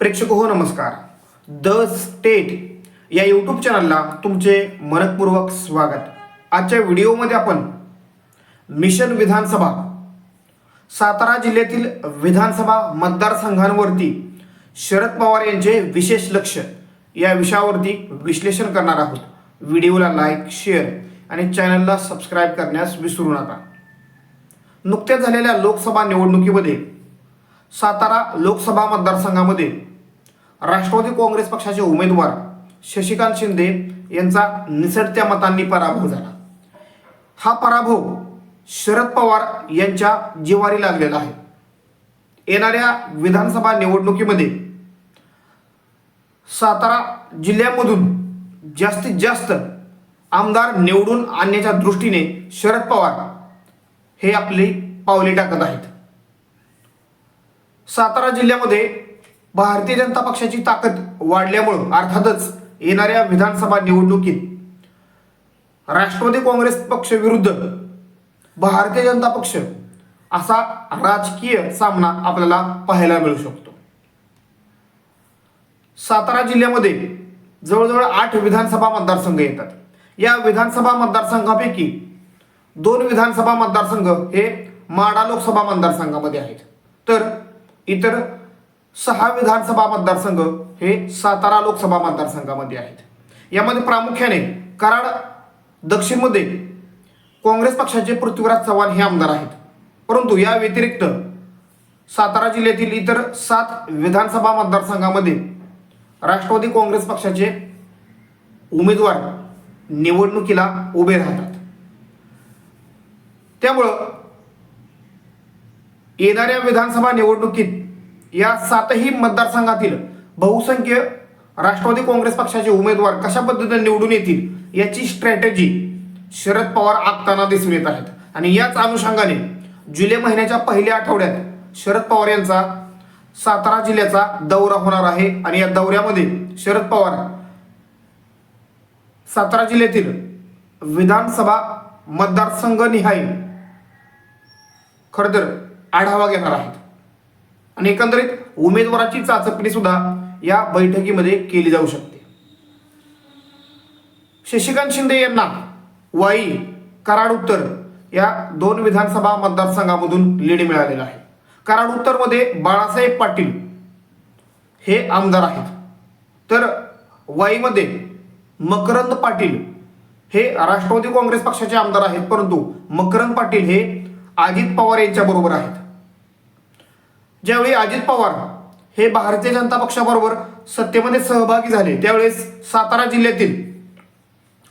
प्रेक्षक हो नमस्कार. द स्टेट या यूट्यूब चॅनलला तुमचे मनपूर्वक स्वागत. आजच्या व्हिडिओमध्ये आपण मिशन विधानसभा सातारा जिल्ह्यातील विधानसभा मतदारसंघांवरती शरद पवार यांचे विशेष लक्ष या विषयावरती विश्लेषण करणार आहोत. व्हिडिओला लाईक शेअर आणि चॅनलला सबस्क्राईब करण्यास विसरू नका. नुकत्याच झालेल्या लोकसभा निवडणुकीमध्ये सातारा लोकसभा मतदारसंघामध्ये राष्ट्रवादी काँग्रेस पक्षाचे उमेदवार शशिकांत शिंदे यांचा निसटत्या मतांनी पराभव झाला. हा पराभव शरद पवार यांच्या जिवारी लागलेला आहे. येणाऱ्या विधानसभा निवडणुकीमध्ये सातारा जिल्ह्यामधून जास्तीत जास्त आमदार निवडून आणण्याच्या दृष्टीने शरद पवार हे आपली पावले टाकत आहेत. सातारा जिल्ह्यामध्ये भारतीय जनता पक्षाची ताकद वाढल्यामुळं अर्थातच येणाऱ्या विधानसभा निवडणुकीत राष्ट्रवादी काँग्रेस पक्ष विरुद्ध भारतीय जनता पक्ष असा राजकीय सामना आपल्याला पाहायला मिळू शकतो. सातारा जिल्ह्यामध्ये जवळजवळ आठ विधानसभा मतदारसंघ येतात. या विधानसभा मतदारसंघापैकी दोन विधानसभा मतदारसंघ हे माडा लोकसभा मतदारसंघामध्ये आहेत. तर इतर सहा विधानसभा मतदारसंघ हे सातारा लोकसभा मतदारसंघामध्ये आहेत. यामध्ये प्रामुख्याने कराड दक्षिणमध्ये काँग्रेस पक्षाचे पृथ्वीराज चव्हाण हे आमदार आहेत. परंतु या व्यतिरिक्त सातारा जिल्ह्यातील इतर सात विधानसभा मतदारसंघामध्ये राष्ट्रवादी काँग्रेस पक्षाचे उमेदवार निवडणुकीला उभे राहतात. त्यामुळं येणाऱ्या विधानसभा निवडणुकीत या सातही मतदारसंघातील बहुसंख्य राष्ट्रवादी काँग्रेस पक्षाचे उमेदवार कशा पद्धतीने निवडून येतील याची स्ट्रॅटेजी शरद पवार आखताना दिसून येत आहेत. आणि याच अनुषंगाने जुलै महिन्याच्या पहिल्या आठवड्यात शरद पवार यांचा सातारा जिल्ह्याचा दौरा होणार आहे. आणि या दौऱ्यामध्ये शरद पवार सातारा जिल्ह्यातील विधानसभा मतदारसंघ निहाय खरं तर आढावा घेणार आहेत. आणि एकंदरीत उमेदवाराची चाचपणी सुद्धा या बैठकीमध्ये केली जाऊ शकते. शशिकांत शिंदे यांना वाई कराड उत्तर या दोन विधानसभा मतदारसंघामधून लीड मिळालेला आहे. कराड उत्तरमध्ये बाळासाहेब पाटील हे आमदार आहेत. तर वाईमध्ये मकरंद पाटील हे राष्ट्रवादी काँग्रेस पक्षाचे आमदार आहेत परंतु मकरंद पाटील हे अजित पवार यांच्या बरोबर आहेत. ज्यावेळी अजित पवार हे भारतीय जनता पक्षाबरोबर सत्तेमध्ये सहभागी झाले त्यावेळेस सातारा जिल्ह्यातील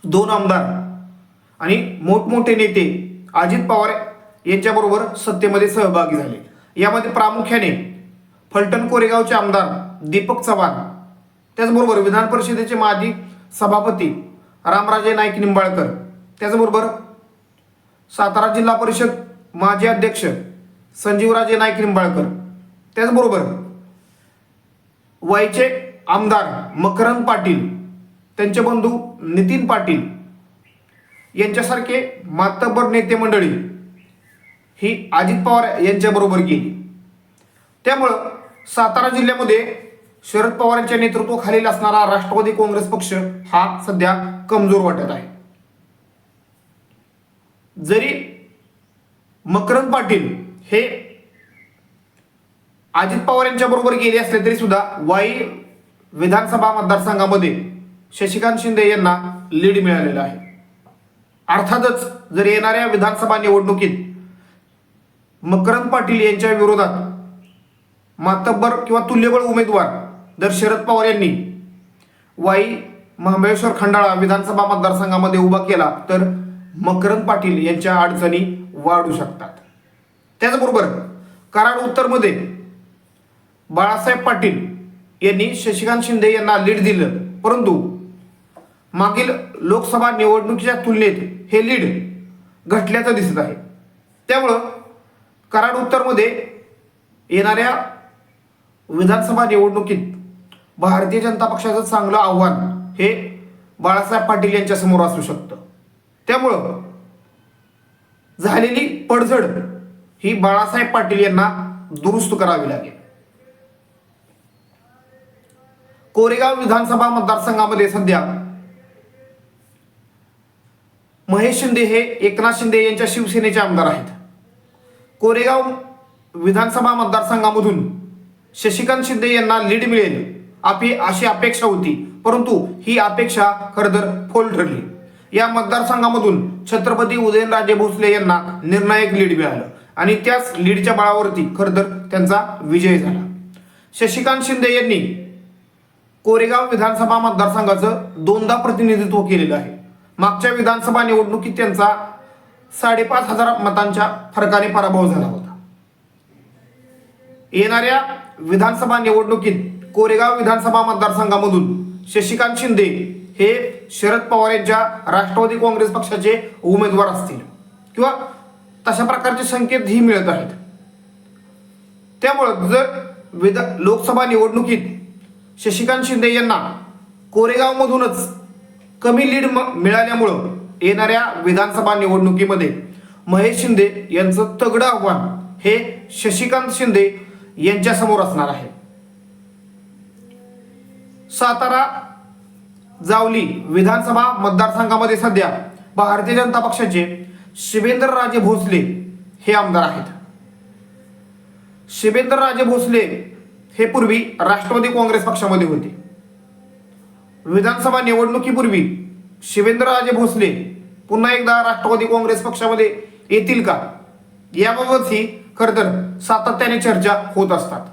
दोन आमदार आणि मोठमोठे नेते अजित पवार यांच्याबरोबर सत्तेमध्ये सहभागी झाले. यामध्ये प्रामुख्याने फलटण कोरेगावचे आमदार दीपक चव्हाण त्याचबरोबर विधान परिषदेचे माजी सभापती रामराजे नाईक निंबाळकर त्याचबरोबर सातारा जिल्हा परिषद माजी अध्यक्ष संजीवराजे नाईक निंबाळकर त्याचबरोबर वायचे आमदार मकरंद पाटील त्यांचे बंधू नितीन पाटील यांच्यासारखे मातब्बर नेते मंडळी ही अजित पवार यांच्याबरोबर गेली. त्यामुळं सातारा जिल्ह्यामध्ये शरद पवारांच्या नेतृत्वाखालील असणारा राष्ट्रवादी काँग्रेस पक्ष हा सध्या कमजोर वाटत आहे. जरी मकरंद पाटील हे अजित पवार यांच्या बरोबर गेले असले तरी सुद्धा वाई विधानसभा मतदारसंघामध्ये शशिकांत शिंदे यांना लीड मिळालेला आहे. अर्थातच जर येणाऱ्या विधानसभा निवडणुकीत मकरंद पाटील यांच्या विरोधात मातब्बर किंवा तुल्यबळ उमेदवार जर शरद पवार यांनी वाई महाबळेश्वर खंडाळा विधानसभा मतदारसंघामध्ये उभा केला तर मकरंद पाटील यांच्या अडचणी वाढू शकतात. त्याचबरोबर कराड उत्तरमध्ये बाळासाहेब पाटील यांनी शशिकांत शिंदे यांना लीड दिलं. परंतु मागील लोकसभा निवडणुकीच्या तुलनेत हे लीड घटल्याचं दिसत आहे. त्यामुळं कराड उत्तरमध्ये येणाऱ्या विधानसभा निवडणुकीत भारतीय जनता पक्षाचं चांगलं आव्हान हे बाळासाहेब पाटील यांच्या समोर असू शकतं. त्यामुळं झालेली पडझड ही बाळासाहेब पाटील यांना दुरुस्त करावी लागेल. कोरेगाव विधानसभा मतदारसंघामध्ये सध्या महेश शिंदे हे एकनाथ शिंदे यांच्या शिवसेनेचे आमदार आहेत. कोरेगाव विधानसभा मतदारसंघामधून शशिकांत शिंदे यांना लीड मिळेल आपी अशी अपेक्षा होती. परंतु ही अपेक्षा खरंतर फोल ठरली. या मतदारसंघामधून छत्रपती उदयनराजे भोसले यांना निर्णायक लीड मिळालं आणि त्याच लीडच्या बळावरती खरं तर त्यांचा विजय झाला. शशिकांत शिंदे यांनी कोरेगाव विधानसभा मतदारसंघाचं दोनदा प्रतिनिधित्व केलेलं आहे. मागच्या विधानसभा निवडणुकीत त्यांचा साडेपाच हजार मतांच्या फरकाने पराभव झाला होता. येणाऱ्या विधानसभा निवडणुकीत कोरेगाव विधानसभा मतदारसंघामधून शशिकांत शिंदे हे शरद पवार यांच्या राष्ट्रवादी काँग्रेस पक्षाचे उमेदवार असतील किंवा तशा प्रकारचे संकेत ही मिळत आहेत. त्यामुळं जर विधा लोकसभा निवडणुकीत शशिकांत शिंदे यांना कोरेगावमधूनच कमी लीड म- मिळाल्यामुळं येणाऱ्या विधानसभा निवडणुकीमध्ये महेश शिंदे यांचं तगडं आव्हान हे शशिकांत शिंदे यांच्या समोर असणार आहे. सातारा जावली विधानसभा मतदारसंघामध्ये सध्या भारतीय जनता पक्षाचे शिवेंद्रराजे भोसले हे आमदार आहेत. शिवेंद्रराजे भोसले हे पूर्वी राष्ट्रवादी काँग्रेस पक्षामध्ये होते. विधानसभा निवडणुकीपूर्वी शिवेंद्रराजे भोसले पुन्हा एकदा राष्ट्रवादी काँग्रेस पक्षामध्ये येतील का? याबाबतही खरं तर सातत्याने चर्चा होत असतात.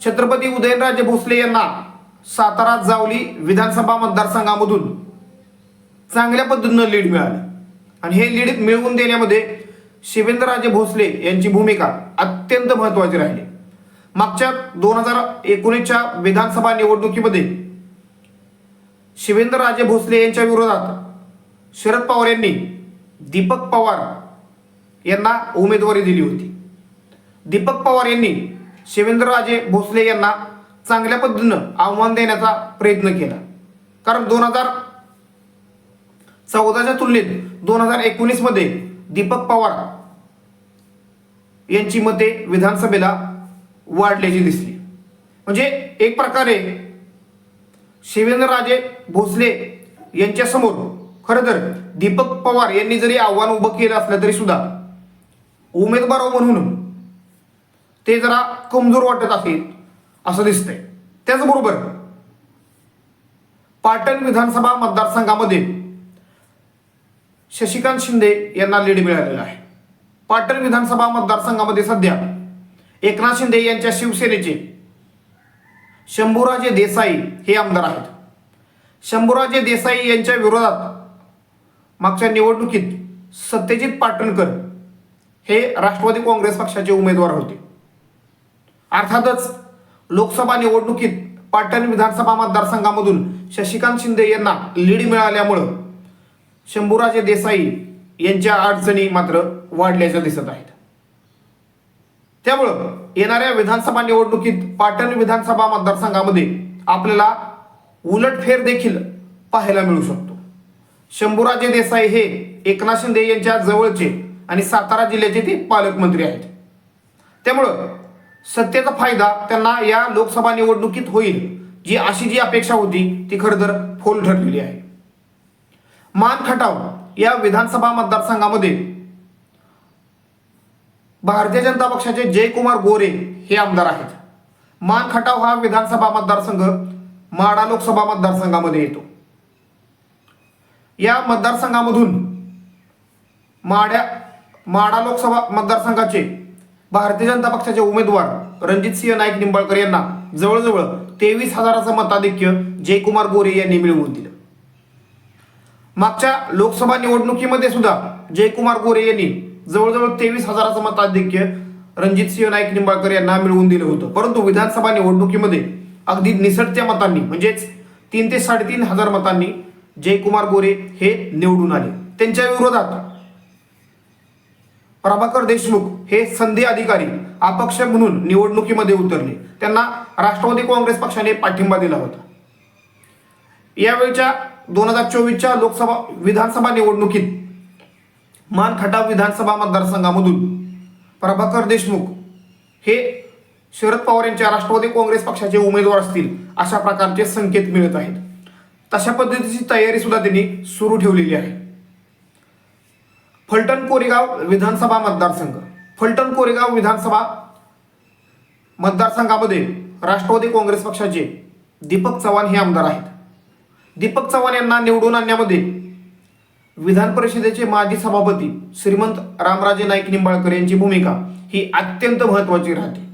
छत्रपती उदयनराजे भोसले यांना सातारा जावली विधानसभा मतदारसंघामधून चांगल्या पद्धतीनं लीड मिळाली. आणि हे लीड मिळवून देण्यामध्ये शिवेंद्रराजे भोसले यांची भूमिका अत्यंत महत्वाची राहिली. मागच्या दोन हजार एकोणीसच्या विधानसभा निवडणुकीमध्ये शिवेंद्रराजे भोसले यांच्या विरोधात शरद पवार यांनी दीपक पवार यांना उमेदवारी दिली होती. दीपक पवार यांनी शिवेंद्रराजे भोसले यांना चांगल्या पद्धतीनं आव्हान देण्याचा प्रयत्न केला. कारण दोन हजार चौदाच्या तुलनेत दोन हजार एकोणीसमध्ये दीपक पवार यांची मते विधानसभेला वाढल्याची दिसली. म्हणजे एक प्रकारे शिवेंद्रराजे भोसले यांच्यासमोर खरं तर दीपक पवार यांनी जरी आव्हान उभं केलं असलं तरी सुद्धा उमेदवार म्हणून ते जरा कमजोर वाटत असेल असं दिसतंय. त्याचबरोबर पाटण विधानसभा मतदारसंघामध्ये शशिकांत शिंदे यांना लीड मिळालेला आहे. पाटण विधानसभा मतदारसंघामध्ये सध्या एकनाथ शिंदे यांच्या शिवसेनेचे शंभूराजे देसाई हे आमदार आहेत. शंभूराजे देसाई यांच्या विरोधात मागच्या निवडणुकीत सत्यजित पाटणकर हे राष्ट्रवादी काँग्रेस पक्षाचे उमेदवार होते. अर्थातच लोकसभा निवडणुकीत पाटण विधानसभा मतदारसंघामधून शशिकांत शिंदे यांना लीड मिळाल्यामुळं शंभूराजे देसाई यांच्या अडचणी मात्र वाढल्याच्या दिसत आहेत. त्यामुळं येणाऱ्या विधानसभा निवडणुकीत पाटण विधानसभा मतदारसंघामध्ये आपल्याला उलटफेर देखील पाहायला मिळू शकतो. शंभूराजे देसाई हे एकनाथ शिंदे यांच्या जवळचे आणि सातारा जिल्ह्याचे ते पालकमंत्री आहेत. त्यामुळं सत्तेचा फायदा त्यांना या लोकसभा निवडणुकीत होईल जी अशी जी अपेक्षा होती ती खरं तर फोल ठरलेली आहे. मान खटाव या विधानसभा मतदारसंघामध्ये भारतीय जनता पक्षाचे जयकुमार गोरे हे आमदार आहेत. मान खटाव हा विधानसभा मतदारसंघ माडा लोकसभा मतदारसंघामध्ये येतो. या मतदारसंघामधून माड्या माडा लोकसभा मतदारसंघाचे भारतीय जनता पक्षाचे उमेदवार रणजित सिंह नाईक निंबाळकर यांना जवळजवळ तेवीस हजाराचं मताधिक्य जयकुमार गोरे यांनी मिळवून दिलं. मागच्या लोकसभा निवडणुकीमध्ये सुद्धा जयकुमार गोरे यांनी जवळजवळ तेवीस हजाराचं मताधिक्य रणजितसिंह नाईक निंबाळकर यांना मिळवून दिलं होतं. परंतु विधानसभा निवडणुकीमध्ये अगदी निसटत्या मतांनी म्हणजेच तीन ते साडेतीन हजार मतांनी जयकुमार गोरे हे निवडून आले. त्यांच्या विरोधात प्रभाकर देशमुख हे संधी अधिकारी अपक्ष म्हणून निवडणुकीमध्ये उतरले. त्यांना राष्ट्रवादी काँग्रेस पक्षाने पाठिंबा दिला होता. यावेळच्या दोन हजार चोवीसच्या लोकसभा विधानसभा निवडणुकीत मान खटाव विधानसभा मतदारसंघामधून प्रभाकर देशमुख हे शरद पवार यांच्या राष्ट्रवादी काँग्रेस पक्षाचे उमेदवार असतील अशा प्रकारचे संकेत मिळत आहेत. तशा पद्धतीची तयारी सुद्धा त्यांनी सुरू ठेवलेली आहे. फलटण कोरेगाव विधानसभा मतदारसंघ. फलटण कोरेगाव विधानसभा मतदारसंघामध्ये राष्ट्रवादी काँग्रेस पक्षाचे दीपक चव्हाण हे आमदार आहेत. दीपक चव्हाण यांना निवडून आणण्यामध्ये विधान परिषदेचे माजी सभापती श्रीमंत रामराजे नाईक निंबाळकर यांची भूमिका ही अत्यंत महत्वाची राहते.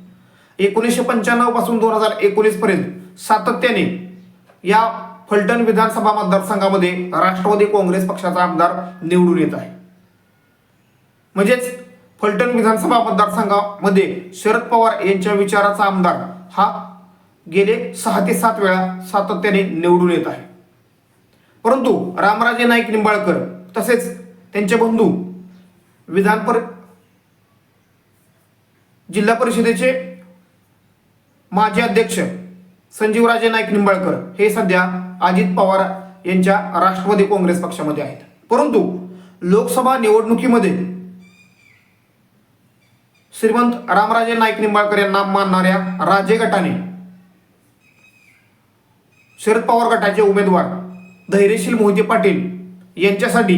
एकोणीसशे पंच्याण्णवपासून दोन हजार एकोणीस पर्यंत सातत्याने या फलटण विधानसभा मतदारसंघामध्ये राष्ट्रवादी काँग्रेस पक्षाचा आमदार निवडून येत आहे. म्हणजेच फलटण विधानसभा मतदारसंघामध्ये शरद पवार यांच्या विचाराचा आमदार हा गेले सहा ते सात वेळा सातत्याने निवडून येत आहे. परंतु रामराजे नाईक निंबाळकर तसेच त्यांचे बंधू विधान पर जिल्हा परिषदेचे माजी अध्यक्ष संजीवराजे नाईक निंबाळकर हे सध्या अजित पवार यांच्या राष्ट्रवादी काँग्रेस पक्षामध्ये आहेत. परंतु लोकसभा निवडणुकीमध्ये श्रीमंत रामराजे नाईक निंबाळकर यांना मानणाऱ्या राजे गटाने शरद पवार गटाचे उमेदवार धैर्यशील मोहिते पाटील यांच्यासाठी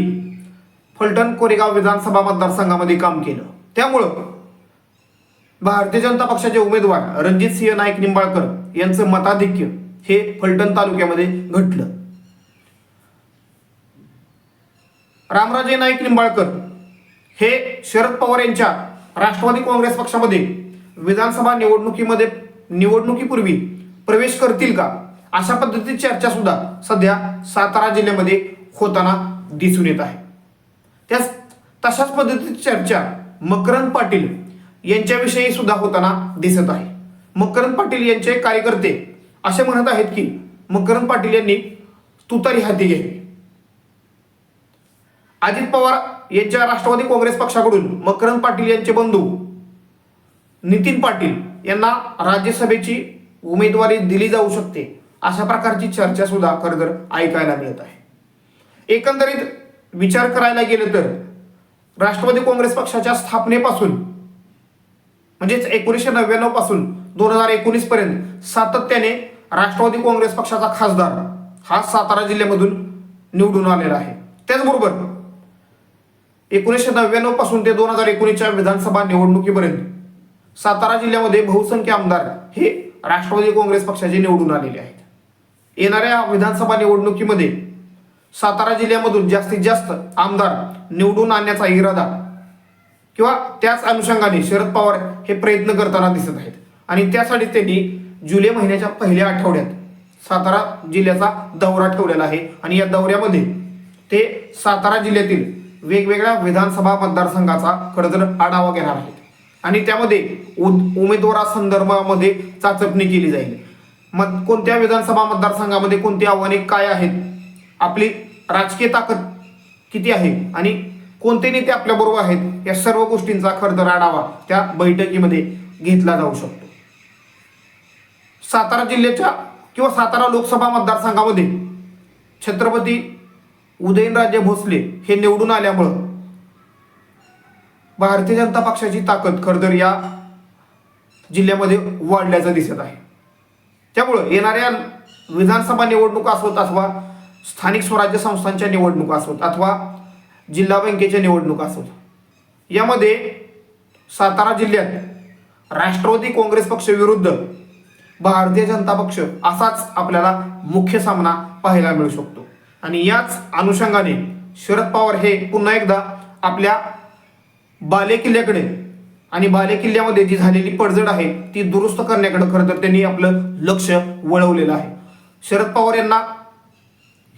फलटण कोरेगाव विधानसभा मतदारसंघामध्ये काम केलं. त्यामुळं भारतीय जनता पक्षाचे उमेदवार रणजित सिंह नाईक निंबाळकर यांचं मताधिक्य हे फलटण तालुक्यामध्ये घटलं. रामराजे नाईक निंबाळकर हे शरद पवार यांच्या राष्ट्रवादी काँग्रेस पक्षामध्ये विधानसभा निवडणुकीमध्ये निवडणुकीपूर्वी प्रवेश करतील का? अशा पद्धतीची चर्चा सुद्धा सध्या सातारा जिल्ह्यामध्ये होताना दिसून येत आहे. त्याच तशाच पद्धतीची चर्चा मकरंद पाटील यांच्याविषयी सुद्धा होताना दिसत आहे. मकरंद पाटील यांचे कार्यकर्ते असे म्हणत आहेत की मकरंद पाटील यांनी तुतारी हाती घ्यावी अजित पवार यांच्या राष्ट्रवादी काँग्रेस पक्षाकडून मकरंद पाटील यांचे बंधू नितीन पाटील यांना राज्यसभेची उमेदवारी दिली जाऊ शकते. अशा प्रकारची चर्चा सुद्धा खरं तर ऐकायला मिळत आहे. एकंदरीत विचार करायला गेलं तर राष्ट्रवादी काँग्रेस पक्षाच्या स्थापनेपासून म्हणजेच एकोणीसशे नव्याण्णवपासून दोन हजार एकोणीस पर्यंत सातत्याने राष्ट्रवादी काँग्रेस पक्षाचा खासदार हा सातारा जिल्ह्यामधून निवडून आलेला आहे. त्याचबरोबर एकोणीसशे नव्याण्णवपासून ते दोन हजार एकोणीसच्या विधानसभा निवडणुकीपर्यंत सातारा जिल्ह्यामध्ये बहुसंख्य आमदार हे राष्ट्रवादी काँग्रेस पक्षाचे निवडून आलेले आहे येणाऱ्या विधानसभा निवडणुकीमध्ये सातारा जिल्ह्यामधून जास्तीत जास्त आमदार निवडून आणण्याचा इरादा किंवा त्याच अनुषंगाने शरद पवार हे प्रयत्न करताना दिसत आहेत. आणि त्यासाठी त्यांनी जुलै महिन्याच्या पहिल्या आठवड्यात सातारा जिल्ह्याचा दौरा ठेवलेला आहे. आणि या दौऱ्यामध्ये ते सातारा जिल्ह्यातील वेगवेगळ्या विधानसभा मतदारसंघाचा खरंतर आढावा घेणार आहेत. आणि त्यामध्ये उद- उमेदवारासंदर्भामध्ये चाचपणी केली जाईल. मत कोणत्या विधानसभा मतदारसंघामध्ये कोणती आव्हाने काय आहेत? आपली राजकीय ताकद किती आहे? आणि कोणते नेते आपल्याबरोबर आहेत? या सर्व गोष्टींचा खरं तर आढावा त्या बैठकीमध्ये घेतला जाऊ शकतो. सातारा जिल्ह्याच्या किंवा सातारा लोकसभा मतदारसंघामध्ये छत्रपती उदयनराजे भोसले हे निवडून आल्यामुळं भारतीय जनता पक्षाची ताकद खरं तर या जिल्ह्यामध्ये वाढल्याचं दिसत आहे. त्यामुळं येणाऱ्या विधानसभा निवडणुका असोत अथवा स्थानिक स्वराज्य संस्थांच्या निवडणुका असोत अथवा जिल्हा बँकेच्या निवडणुका असोत यामध्ये सातारा जिल्ह्यात राष्ट्रवादी काँग्रेस पक्ष विरुद्ध भारतीय जनता पक्ष असाच आपल्याला मुख्य सामना पाहायला मिळू शकतो. आणि याच अनुषंगाने शरद पवार हे पुन्हा एकदा आपल्या बालेकिल्ल्याकडे आणि बाले किल्ल्यामध्ये जी झालेली पडझड आहे ती दुरुस्त करण्याकडे खरं तर त्यांनी आपलं लक्ष वळवलेलं आहे. शरद पवार यांना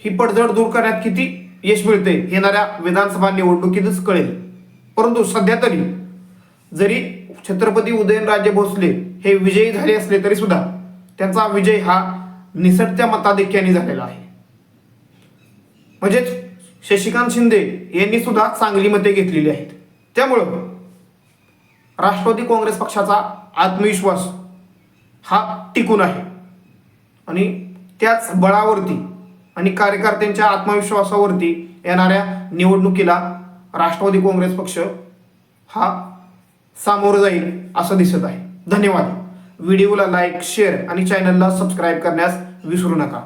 ही पडझड दूर करण्यात किती यश मिळते येणाऱ्या विधानसभा निवडणुकीतच कळेल. परंतु सध्या तरी जरी छत्रपती उदयनराजे भोसले हे विजयी झाले असले तरी सुद्धा त्यांचा विजय हा निसटत्या मताधिक्याने झालेला आहे. म्हणजेच शशिकांत शिंदे यांनी सुद्धा चांगली मते घेतलेली आहेत. त्यामुळं राष्ट्रवादी काँग्रेस पक्षाचा आत्मविश्वास हा टिकून आहे. आणि त्याच बळावरती आणि कार्यकर्त्यांच्या आत्मविश्वासावरती येणाऱ्या निवडणुकीला राष्ट्रवादी काँग्रेस पक्ष हा सामोरं जाईल असं दिसत आहे. धन्यवाद. व्हिडिओला लाईक शेअर आणि चॅनलला सबस्क्राईब करण्यास विसरू नका.